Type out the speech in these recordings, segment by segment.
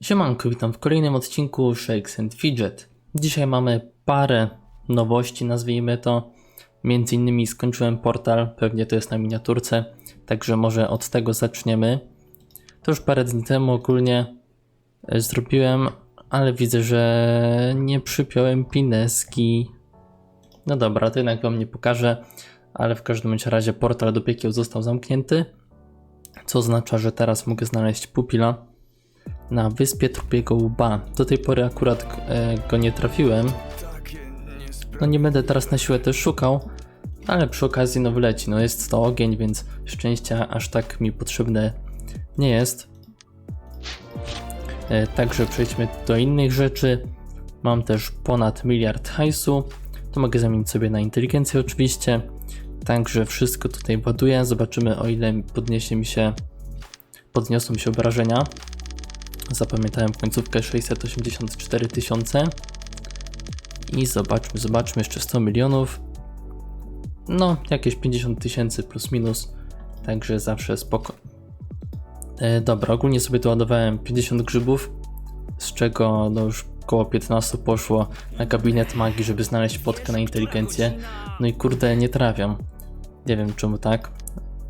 Siemanko, witam w kolejnym odcinku Shakes and Fidget. Dzisiaj mamy parę nowości, nazwijmy to. Między innymi skończyłem portal, pewnie to jest na miniaturce, także może od tego zaczniemy. To już parę dni temu ogólnie e, zrobiłem, ale widzę, że nie przypiąłem pineski. No dobra, to jednak wam nie pokażę, ale w każdym razie portal do piekieł został zamknięty, co oznacza, że teraz mogę znaleźć pupila na wyspie Trupiego Łba. Do tej pory akurat e, go nie trafiłem. No nie będę teraz na siłę też szukał, ale przy okazji no wleci. No jest to ogień, więc szczęścia aż tak mi potrzebne nie jest. E, także przejdźmy do innych rzeczy. Mam też ponad miliard hajsu. To mogę zamienić sobie na inteligencję oczywiście. Także wszystko tutaj ładuję. Zobaczymy o ile podniesie mi się podniosą mi się obrażenia. Zapamiętałem końcówkę 684 tysiące. I zobaczmy, zobaczmy jeszcze 100 milionów. No, jakieś 50 tysięcy plus minus. Także zawsze spoko. E, dobra, ogólnie sobie tu ładowałem 50 grzybów, z czego no już około 15 poszło na gabinet magii, żeby znaleźć potkę na inteligencję. No i kurde, nie trafiam. Nie wiem czemu tak.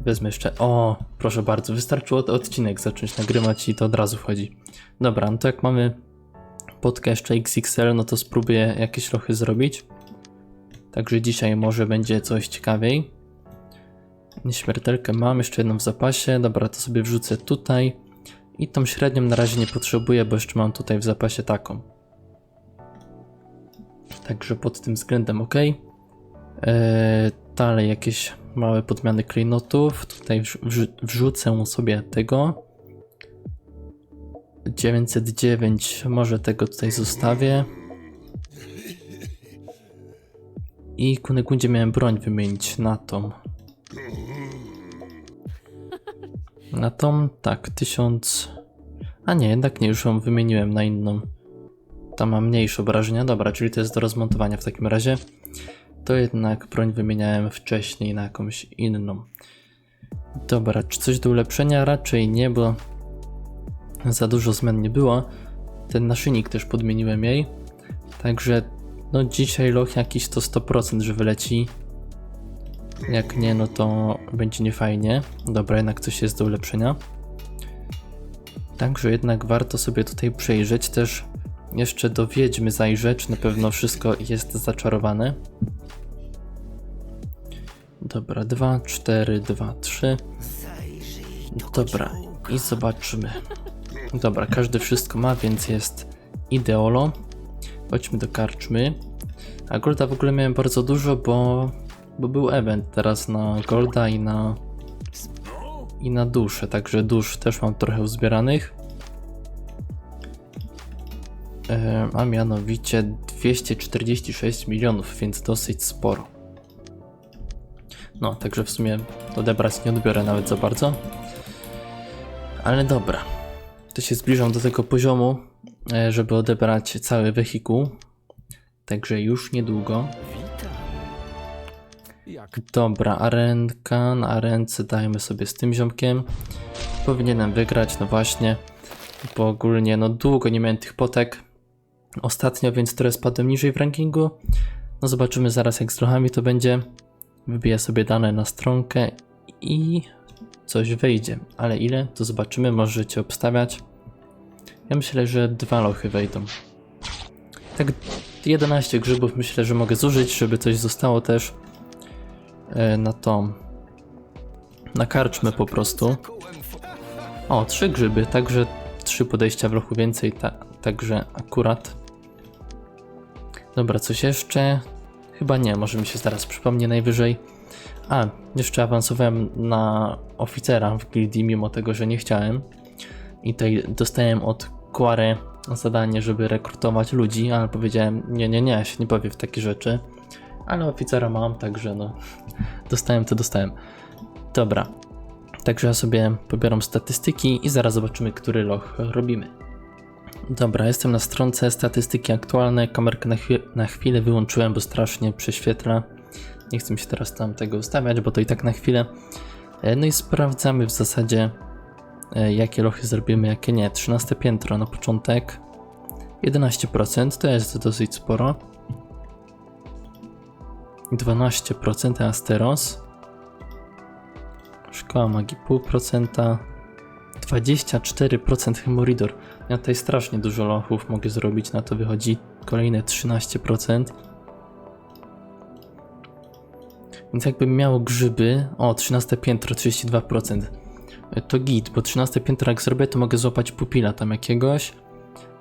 Wezmę jeszcze. O, proszę bardzo, wystarczyło odcinek zacząć nagrywać i to od razu wchodzi. Dobra, no to jak mamy potkę jeszcze XXL, no to spróbuję jakieś lochy zrobić. Także dzisiaj może będzie coś ciekawiej. Nieśmiertelkę mam, jeszcze jedną w zapasie. Dobra, to sobie wrzucę tutaj. I tą średnią na razie nie potrzebuję, bo jeszcze mam tutaj w zapasie taką. Także pod tym względem ok. Eee, dalej jakieś małe podmiany klejnotów. Tutaj wrz- wrzu- wrzucę sobie tego. 909, może tego tutaj zostawię. I Kunegundzie miałem broń wymienić na tą. Na tą, tak, 1000. A nie, jednak nie, już ją wymieniłem na inną. Ta ma mniejsze obrażenia, dobra, czyli to jest do rozmontowania w takim razie. To jednak broń wymieniałem wcześniej na jakąś inną. Dobra, czy coś do ulepszenia? Raczej nie, bo za dużo zmian nie było. Ten naszyjnik też podmieniłem jej. Także no dzisiaj loch jakiś to 100%, że wyleci. Jak nie, no to będzie niefajnie. Dobra, jednak coś jest do ulepszenia. Także jednak warto sobie tutaj przejrzeć też jeszcze do wiedźmy zajrzeć. Na pewno wszystko jest zaczarowane. Dobra, 2, 4, 2, 3. Dobra, i zobaczymy. Dobra, każdy wszystko ma, więc jest ideolo. Chodźmy do karczmy. A Golda w ogóle miałem bardzo dużo, bo, bo był event teraz na Golda i na i na duszę, także dusz też mam trochę uzbieranych. E, a mianowicie 246 milionów, więc dosyć sporo. No, także w sumie odebrać nie odbiorę nawet za bardzo. Ale dobra. To się zbliżam do tego poziomu, e, żeby odebrać cały wehikuł. Także już niedługo. Dobra, arenka. Na arence dajmy sobie z tym ziomkiem. Powinienem wygrać, no właśnie. Bo ogólnie, no długo nie miałem tych potek. Ostatnio, więc teraz spadłem niżej w rankingu. No zobaczymy zaraz jak z trochami to będzie. Wybiję sobie dane na stronkę i coś wyjdzie. Ale ile? To zobaczymy, możecie obstawiać. Ja myślę, że dwa lochy wejdą. Tak 11 grzybów myślę, że mogę zużyć, żeby coś zostało też e, na tą na karczmę po prostu. O, trzy grzyby, także trzy podejścia w lochu więcej, ta, także akurat. Dobra, coś jeszcze? Chyba nie, może mi się zaraz przypomnie najwyżej. A, jeszcze awansowałem na oficera w gildii, mimo tego, że nie chciałem. I tutaj dostałem od Quare zadanie, żeby rekrutować ludzi, ale powiedziałem, nie, nie, nie, się nie bawię w takie rzeczy. Ale oficera mam, także no, dostałem to dostałem. Dobra, także ja sobie pobieram statystyki i zaraz zobaczymy, który loch robimy. Dobra, jestem na stronce statystyki aktualne. Kamerkę na, chwi- na chwilę wyłączyłem, bo strasznie prześwietla. Nie chcę mi się teraz tam tego ustawiać, bo to i tak na chwilę. E, No i sprawdzamy w zasadzie, e, jakie lochy zrobimy, jakie nie. 13 piętro na początek. 11% to jest dosyć sporo. 12% Asteros. Szkoła magii 0,5%. 24% Hemoridor. Ja tutaj strasznie dużo lochów mogę zrobić, na to wychodzi kolejne 13%. Więc jakbym miało grzyby, o 13 piętro 32%. E, To git, bo 13 piętro jak zrobię, to mogę złapać pupila tam jakiegoś.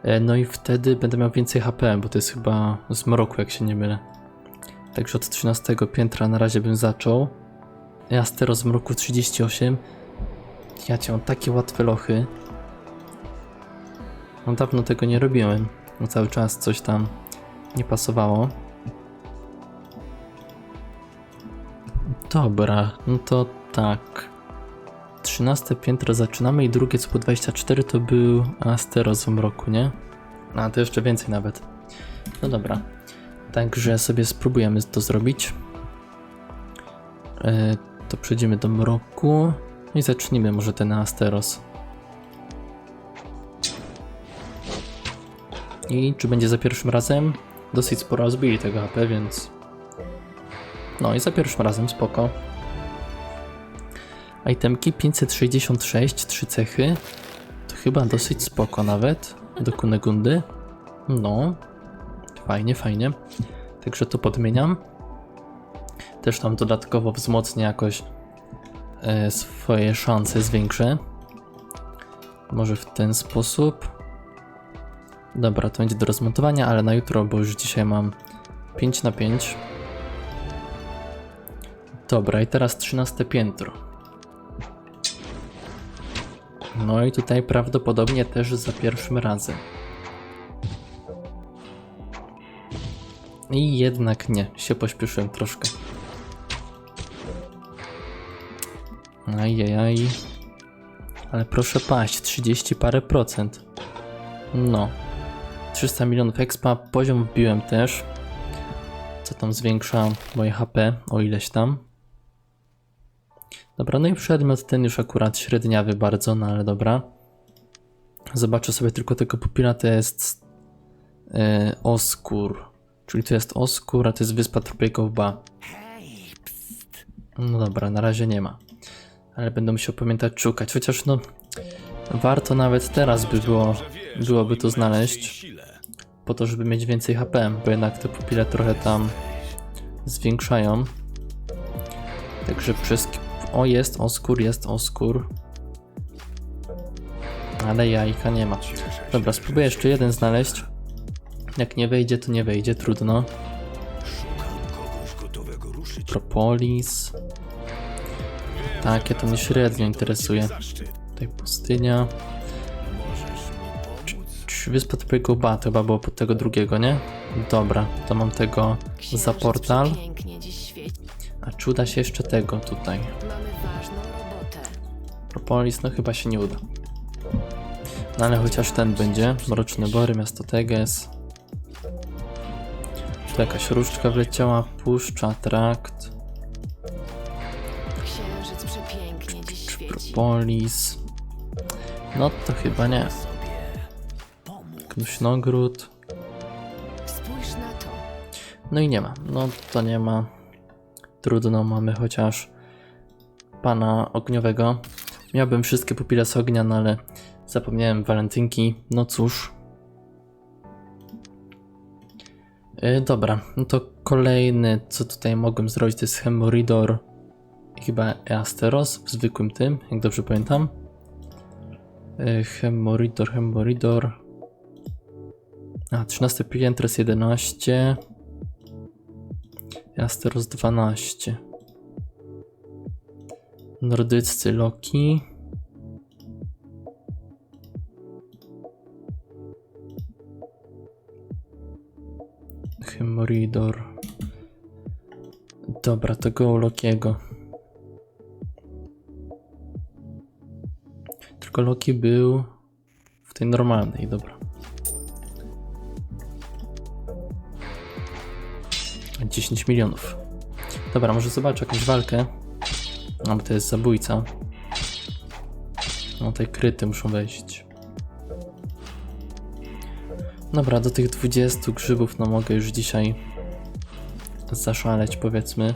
E, No i wtedy będę miał więcej HP, bo to jest chyba z mroku, jak się nie mylę. Także od 13 piętra na razie bym zaczął. Astero z mroku 38. Ja cię takie łatwe lochy. No dawno tego nie robiłem. No cały czas coś tam nie pasowało. Dobra, no to tak. 13 piętro zaczynamy i drugie co po 24 to był Asteros w mroku, nie? A to jeszcze więcej nawet. No dobra. Także sobie spróbujemy to zrobić. E, to przejdziemy do mroku i zacznijmy może ten Asteros. I czy będzie za pierwszym razem? Dosyć sporo zbili tego HP, więc... No i za pierwszym razem spoko. Itemki 566, 3 cechy. To chyba dosyć spoko nawet. Do Kunegundy. No. Fajnie, fajnie. Także to podmieniam. Też tam dodatkowo wzmocnię jakoś swoje szanse zwiększę. Może w ten sposób. Dobra, to będzie do rozmontowania, ale na jutro, bo już dzisiaj mam 5 na 5. Dobra, i teraz 13 piętro. No i tutaj prawdopodobnie też za pierwszym razem. I jednak nie, się pośpieszyłem troszkę. Ajajaj. Ale proszę paść, 30 parę procent. No. 300 milionów expa, poziom wbiłem też. Co tam zwiększa moje HP o ileś tam. Dobra, no i przedmiot ten już akurat średniawy bardzo, no ale dobra. Zobaczę sobie tylko tego pupila, to jest e, Oskur. Czyli to jest Oskur, a to jest wyspa Tropikowa. No dobra, na razie nie ma. Ale będę musiał pamiętać szukać, chociaż no warto nawet teraz by było, byłoby to znaleźć po to, żeby mieć więcej HP, bo jednak te pupile trochę tam zwiększają. Także przez... O, jest Oskur, jest Oskur. Ale jajka nie ma. Dobra, spróbuję jeszcze jeden znaleźć. Jak nie wejdzie, to nie wejdzie, trudno. Propolis. Takie to mnie średnio interesuje. Tutaj pustynia. Wyspa Tropiko Ba, to chyba było pod tego drugiego, nie? Dobra, to mam tego za portal. A czy uda się jeszcze tego tutaj? Propolis, no chyba się nie uda. No ale chociaż ten będzie. Mroczne Bory, miasto Teges. Tu jakaś różdżka wleciała, puszcza, trakt, propolis. No to chyba nie. To. No i nie ma. No to nie ma. Trudno, mamy chociaż pana ogniowego. Miałbym wszystkie pupile z ognia, no ale zapomniałem walentynki. No cóż. Yy, dobra, no to kolejny, co tutaj mogłem zrobić, to jest Hemoridor chyba Easteros w zwykłym tym, jak dobrze pamiętam. Yy, Hemoridor, Hemoridor. A, 13 piętro jest 11. Asteros 12. Nordyccy Loki. Hemoridor. Dobra, to go Lokiego. Tylko Loki był w tej normalnej, dobra. 10 milionów. Dobra, może zobaczę jakąś walkę. No, bo to jest zabójca. No te kryty muszą wejść. Dobra, do tych 20 grzybów no mogę już dzisiaj zaszaleć powiedzmy.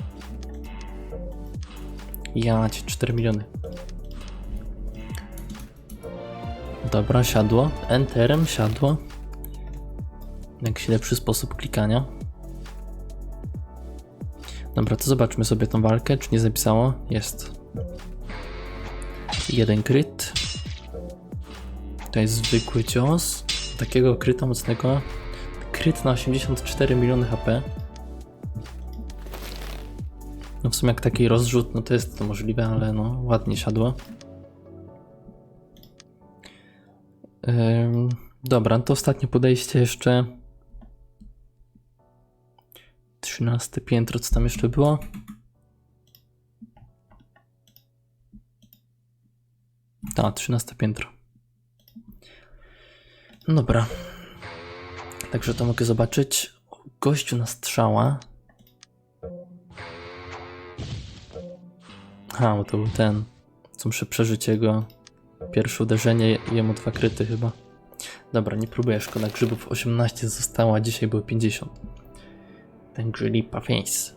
Ja ci 4 miliony. Dobra, siadło. Enterem siadło. Jakiś lepszy sposób klikania. Dobra, to zobaczmy sobie tą walkę, czy nie zapisało. Jest. Jeden kryt. To jest zwykły cios. Takiego kryta mocnego. Kryt na 84 miliony HP. No w sumie jak taki rozrzut, no to jest to możliwe, ale no ładnie siadło. Dobra, to ostatnie podejście jeszcze. 13 piętro, co tam jeszcze było? Tak, 13 piętro. No Dobra. Także to mogę zobaczyć. Gościu na strzała. A, bo to był ten. Co muszę przeżyć jego pierwsze uderzenie, jemu dwa kryty chyba. Dobra, nie próbuję, szkoda grzybów. 18 zostało, a dzisiaj było 50. Ten grzylipa face.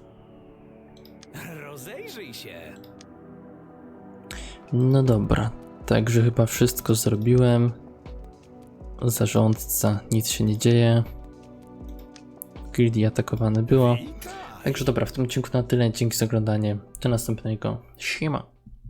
Rozejrzyj się. No dobra, także chyba wszystko zrobiłem. Zarządca, nic się nie dzieje. Gildii atakowane było. Także dobra, w tym odcinku na tyle. Dzięki za oglądanie. Do następnego. Siema.